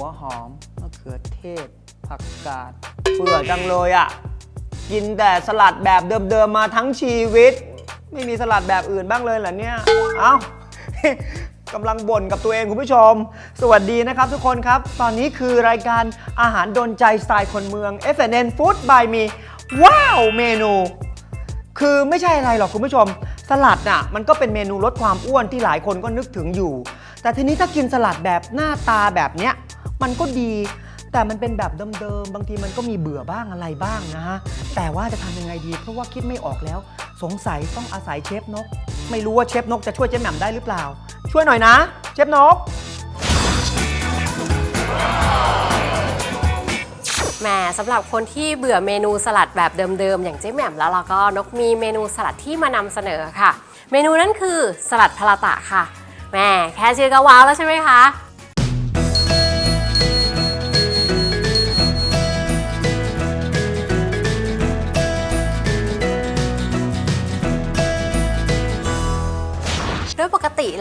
หัวหอมมะเขือเทศ ผักกาดเบื่อจังเลยอะ่ะ กินแต่สลัดแบบเดิมๆมาทั้งชีวิต ไม่มีสลัดแบบอื่นบ้างเลยเหรอเนี่ย เอ้ากำลังบ่นกับตัวเองคุณผู้ชม สวัสดีนะครับทุกคนครับ ตอนนี้คือรายการอาหารโดนใจสไตล์คนเมือง FNN Food by Me ว้าวเมนู คือไม่ใช่อะไรหรอกคุณผู้ชม สลัดน่ะมันก็เป็นเมนูลดความอ้วนที่หลายคนก็นึกถึงอยู่ แต่ทีนี้ถ้ากินสลัดแบบหน้าตาแบบเนี้ย มันก็ดี แต่มันเป็นแบบเดิมๆ บางทีมันก็มีเบื่อบ้างอะไรบ้างนะฮะ แต่ว่าจะทำยังไงดี เพราะว่าคิดไม่ออกแล้ว สงสัยต้องอาศัยเชฟนก ไม่รู้ว่าเชฟนกจะช่วยเจ๊แหม่มได้หรือเปล่า ช่วยหน่อยนะ เชฟนก แหมสำหรับคนที่เบื่อเมนูสลัดแบบเดิมๆ อย่างเจ๊แหม่มแล้วเราก็นกมีเมนูสลัดที่มานำเสนอค่ะ เมนูนั้นคือสลัดพลาตะค่ะแหมแค่ชื่อก็ว้าวแล้วใช่ไหมคะ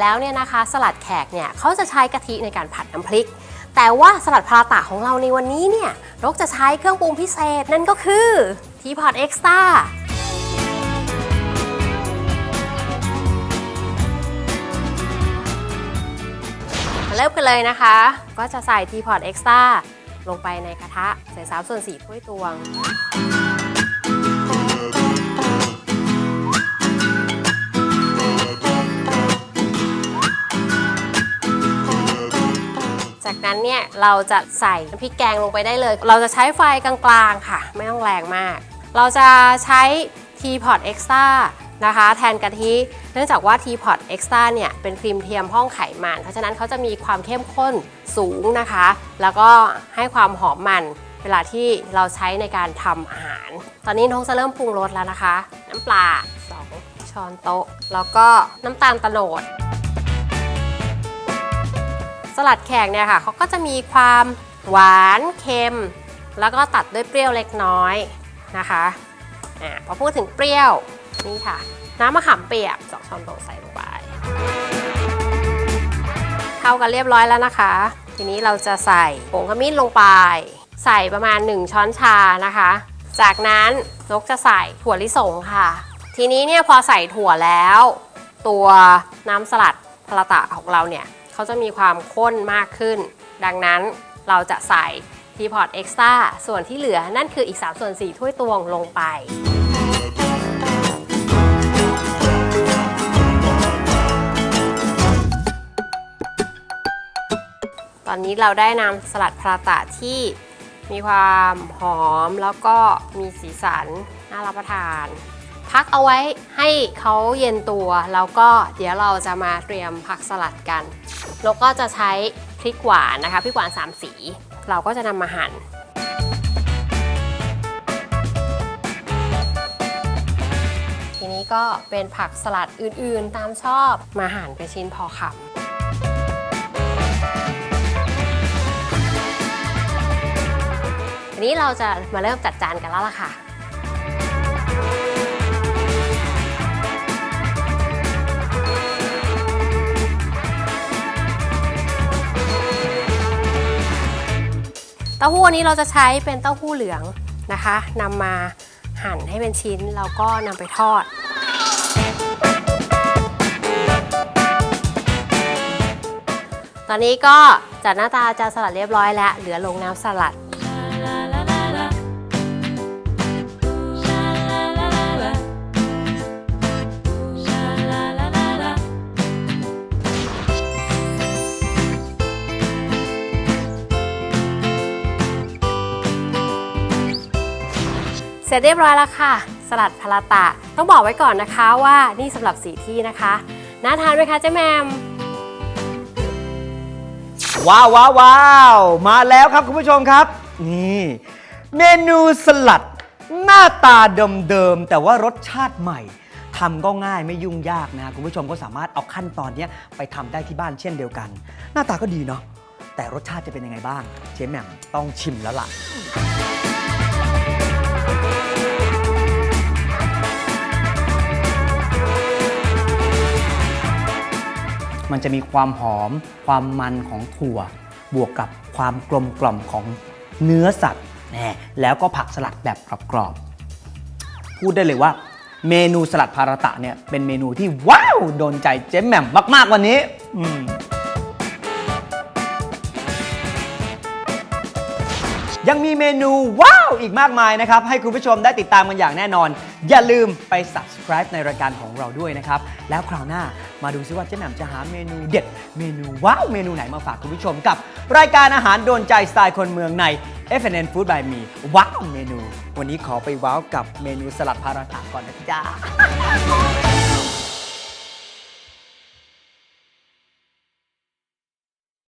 แล้วเนี่ยนะคะ สลัดแขกเนี่ยเขาจะใช้กะทิในการผัดน้ำพริก แต่ว่าสลัดพาราตะของเราในวันนี้เนี่ยนกจะใช้เครื่องปรุงพิเศษนั่นก็คือทีพอตเอ็กซ์ตามาเริ่มกันเลยนะคะ ก็จะใส่ทีพอตเอ็กซ์ตาลงไปในกระทะใส่3ส่วน4ถ้วยตวง นั้นเนี่ยเราจะใส่พริกแกงลงไปได้เลย เราจะใช้ไฟกลางๆค่ะ ไม่ต้องแรงมาก เราจะใช้ Teapot Extra นะคะ แทนกะทิเนื่องจากว่า Teapot Extra เนี่ยเป็นครีมเทียมห้องไขมัน เพราะฉะนั้นเขาจะมีความเข้มข้นสูงนะคะ แล้วก็ให้ความหอมมันเวลาที่เราใช้ในการทำอาหาร ตอนนี้น้องจะเริ่มปรุงรสแล้วนะคะ น้ำปลา 2 ช้อนโต๊ะ แล้วก็น้ำตาลตะโนด สลัดแขกเนี่ยค่ะเขาก็จะมีความหวานเค็ม แล้วก็ตัดด้วยเปรี้ยวเล็กน้อยนะคะอ่าพอพูดถึงเปรี้ยวนี่ค่ะ น้ำมะขามเปียกสองช้อนโต๊ะใส่ลงไปเข้ากันเรียบร้อยแล้วนะคะ ทีนี้เราจะใส่ผงขมิ้นลงไป ใส่ประมาณ 1 ช้อนชานะคะ จากนั้นนกจะใส่ถั่วลิสงค่ะ ทีนี้เนี่ยพอใส่ถั่วแล้ว ตัวน้ำสลัดพลาตะของเราเนี่ย เขาจะมีความข้นมากขึ้น ดังนั้นเราจะใส่ทีพอตเอ็กซ์ตาส่วนที่เหลือนั่นคืออีก 3 ส่วน 4 ถ้วยตวงลงไป ตอนนี้เราได้น้ำสลัดพลาตะที่มีความหอมแล้วก็มีสีสันน่ารับประทาน พักเอาไว้ให้เขาเย็นตัว แล้วก็เดี๋ยวเราจะมาเตรียมผักสลัดกันแล้วก็จะใช้พริกหวานนะคะพริกหวานสามสี เราก็จะนำมาหั่นทีนี้ก็เป็นผักสลัดอื่นๆตามชอบมาหั่นเป็นชิ้นพอคำทีนี้เราจะมาเริ่มจัดจานกันแล้วล่ะค่ะ เต้าหู้อันนี้เราจะใช้เป็นเต้าหู้เหลืองนะคะนำมาหั่นให้เป็นชิ้นแล้วก็นำไปทอด ตอนนี้ก็จัดหน้าตาจานสลัดเรียบร้อยแล้ว เหลือลงน้ำสลัด เสร็จเรียบร้อยแล้วค่ะ สลัดพาราตะ ต้องบอกไว้ก่อนนะคะว่านี่สำหรับสีที่นะคะน่าทานไหมคะเจ๊แมมว้าวว้าวว้าวมาแล้วครับคุณผู้ชมครับ นี่ เมนูสลัด หน้าตาเดิมๆแต่ว่ารสชาติใหม่ทำก็ง่ายไม่ยุ่งยากนะคุณผู้ชมก็สามารถเอาขั้นตอนนี้ไปทำได้ที่บ้านเช่นเดียวกัน หน้าตาก็ดีเนาะแต่รสชาติจะเป็นยังไงบ้างเจ๊แหม่มต้องชิมแล้วล่ะ มันจะมีความหอม ความมันของถั่ว บวกกับความกลมกล่อมของเนื้อสัตว์แน่แล้วก็ผักสลัดแบบกรอบๆ พูดได้เลยว่า เมนูสลัดพาราตะเนี่ยเป็นเมนูที่ว้าวโดนใจเจ๊แหม่มมาก ๆ วันนี้ ยังมีเมนูว้าวอีกมากมายนะครับ ให้คุณผู้ชมได้ติดตามกันอย่างแน่นอน อย่าลืมไป subscribe ในรายการของเราด้วยนะครับ แล้วคราวหน้ามาดูซิว่าเจ๊แหม่มจะหาเมนูเด็ด เมนูว้าวเมนูไหนมาฝากคุณผู้ชมกับ รายการอาหารโดนใจสไตล์คนเมืองใน FNN Food by Me ว้าวเมนู วันนี้ขอไปว้าวกับเมนูสลัดพาราตะก่อนนะจ๊ะ